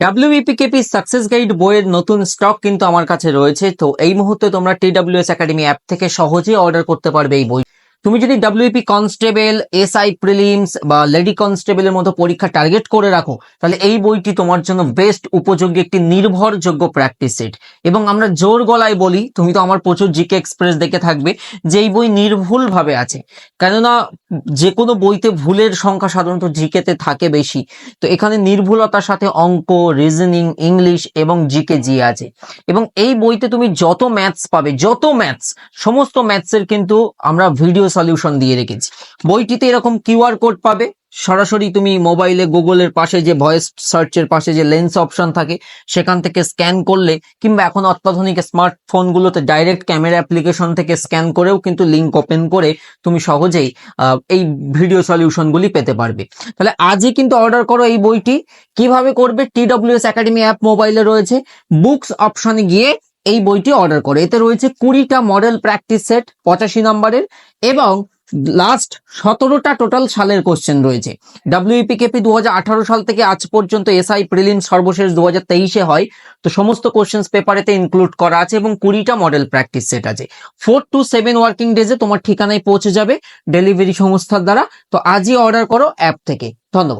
ডাব্লিউইপিকেপি success guide বইয়ের নতুন stock কিন্তু আমার কাছে রয়েছে। তো এই মুহূর্তে তোমরা টিডাব্লিউএস একাডেমি অ্যাপ থেকে সহজেই অর্ডার করতে পারবে এই বই। তুমি যদি ডাব্লিউপি কনস্টেবল এসআই প্রিলিমস বা লেডি কনস্টেবলের মতো পরীক্ষা টার্গেট করে রাখো, তাহলে এই বইটি তোমার জন্য বেস্ট উপযোগী একটি নির্ভরযোগ্য প্র্যাকটিস সেট এবং আমরা জোর গলায় বলি, তুমি তো আমার প্রচুর জিকে এক্সপ্রেস দেখে থাকবে, যে এই বই নির্ভুল ভাবে আছে। কেননা যে কোনো বইতে ভুলের সংখ্যা সাধারণত জিকেতে থাকে বেশি। তো এখানে নির্ভুলতার সাথে অঙ্ক রিজনিং ইংলিশ এবং জিকে জি আছে। এবং এই বইতে তুমি যত ম্যাথস পাবে, যত ম্যাথস সমস্ত ম্যাথসের কিন্তু আমরা ভিডিও সলিউশন দিয়ে রেখেছি। বইটিতে এরকম কিউআর কোড পাবে। সরাসরি তুমি মোবাইলে গুগলের পাশে যে ভয়েস সার্চের পাশে যে লেন্স অপশন থাকে, সেখান থেকে স্ক্যান করলে কিংবা এখন অত্যাধুনিক স্মার্টফোনগুলোতে ডাইরেক্ট ক্যামেরা অ্যাপ্লিকেশন থেকে স্ক্যান করেও কিন্তু লিঙ্ক ওপেন করে তুমি সহজেই এই ভিডিও সলিউশনগুলি পেতে পারবে। তাহলে আজই কিন্তু অর্ডার করো এই বইটি। কীভাবে করবে? টিডব্লিউএস একাডেমি অ্যাপ মোবাইলে রয়েছে। বুকস অপশনে গিয়ে এই বইটি অর্ডার করে। এতে রয়েছে কুড়িটা মডেল প্র্যাকটিস সেট পঁচাশি নম্বরের, এবং লাস্ট সতেরোটা টোটাল সালের কোশ্চেন রয়েছে। ডাব্লিউপিকেপি দু হাজার সাল থেকে আজ পর্যন্ত এসআই প্রিলিম সর্বশেষ দু হাজার তেইশে হয়। তো সমস্ত কোশ্চেন্স পেপারেতে ইনক্লুড করা আছে এবং কুড়িটা মডেল প্র্যাকটিস সেট আছে। ফোর টু সেভেন ওয়ার্কিং ডেজে তোমার ঠিকানায় পৌঁছে যাবে ডেলিভারি সংস্থার দ্বারা। তো আজই অর্ডার করো অ্যাপ থেকে। ধন্যবাদ।